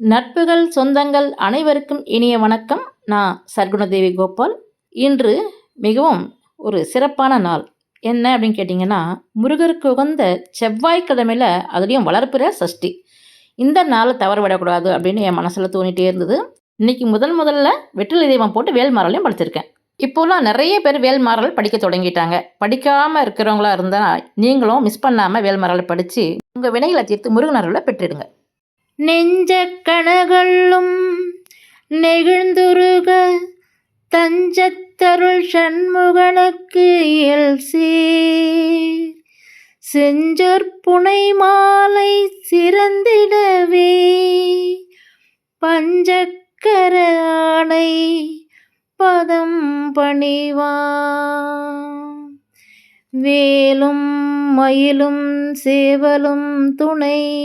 நட்புகள் சொந்தங்கள் அனைவருக்கும் இனிய வணக்கம். நான் சர்க்குணதேவி கோபால். இன்று மிகவும் ஒரு சிறப்பான நாள். என்ன அப்படின்னு கேட்டிங்கன்னா முருகருக்கு உகந்த செவ்வாய்க்கிழமையில் அதுலேயும் வளர்ப்புற சஷ்டி. இந்த நாளை தவற விடக்கூடாது அப்படின்னு என் மனசில் தோணிகிட்டே இருந்தது. இன்னைக்கு முதல் முதல்ல வெற்றிலை தெய்வம் போட்டு வேல்மாரலையும் படிச்சிருக்கேன். இப்போலாம் நிறைய பேர் வேல்மாரல் படிக்க தொடங்கிட்டாங்க. படிக்காமல் இருக்கிறவங்களா இருந்தால் நீங்களும் மிஸ் பண்ணாமல் வேல்மாரல் படித்து உங்கள் வினைகளை தீர்த்து முருகனருளை பெற்றிடுங்க. நெஞ்ச கணகளும் நெகிழ்ந்துருக. தஞ்சத்தருள் சண்முகனுக்கு இயல் சீர். செஞ்சொற்புனை மாலை சிறந்திடவே. பஞ்சக்கர ஆணை பதம் பணிவா. வேலும் மயிலும் சேவலும் துணை.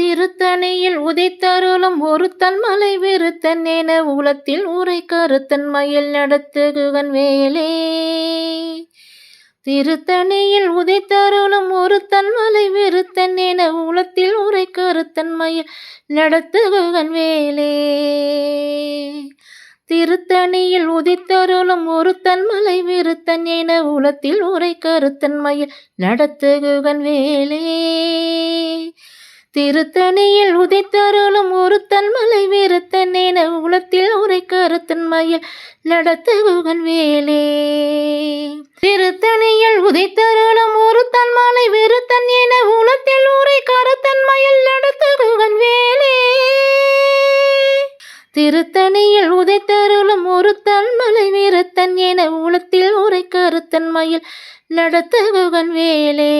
திருத்தணியில் உதைத்தருளும் ஒருத்தன் மலை விருத்தன் என உலத்தில் உரை கருத்தன் மயில் நடத்துகுகன் வேலே. திருத்தணியில் உதைத்தருளும் ஒருத்தன் மலை விருத்தன் என உலத்தில் உரை கருத்தன் மயில் நடத்துகுகன் வேலே. திருத்தணியில் உதித்தருளும் ஒருத்தன் மலை விருத்தன் என உலத்தில் உரை கருத்தன் மயில் நடத்துகுகன் வேலே. திருத்தணியில் உதைத்தருளும் ஒருத்தன் மலை வீரத்தன் என உலத்தில் உரை கருத்தன் மயில் நடத்துகுகன் வேலே. திருத்தணியில் உதைத்தருளும் ஒருத்தன் மலை விருத்தன் என உலத்தில் உரை கருத்தன் மயில் நடத்துகுகன் வேலே. திருத்தணியில் உதைத்தருளும் ஒருத்தன் மலை வீரத்தன் என உலத்தில் உரை கருத்தன் மயில் நடத்துகுகன் வேலே.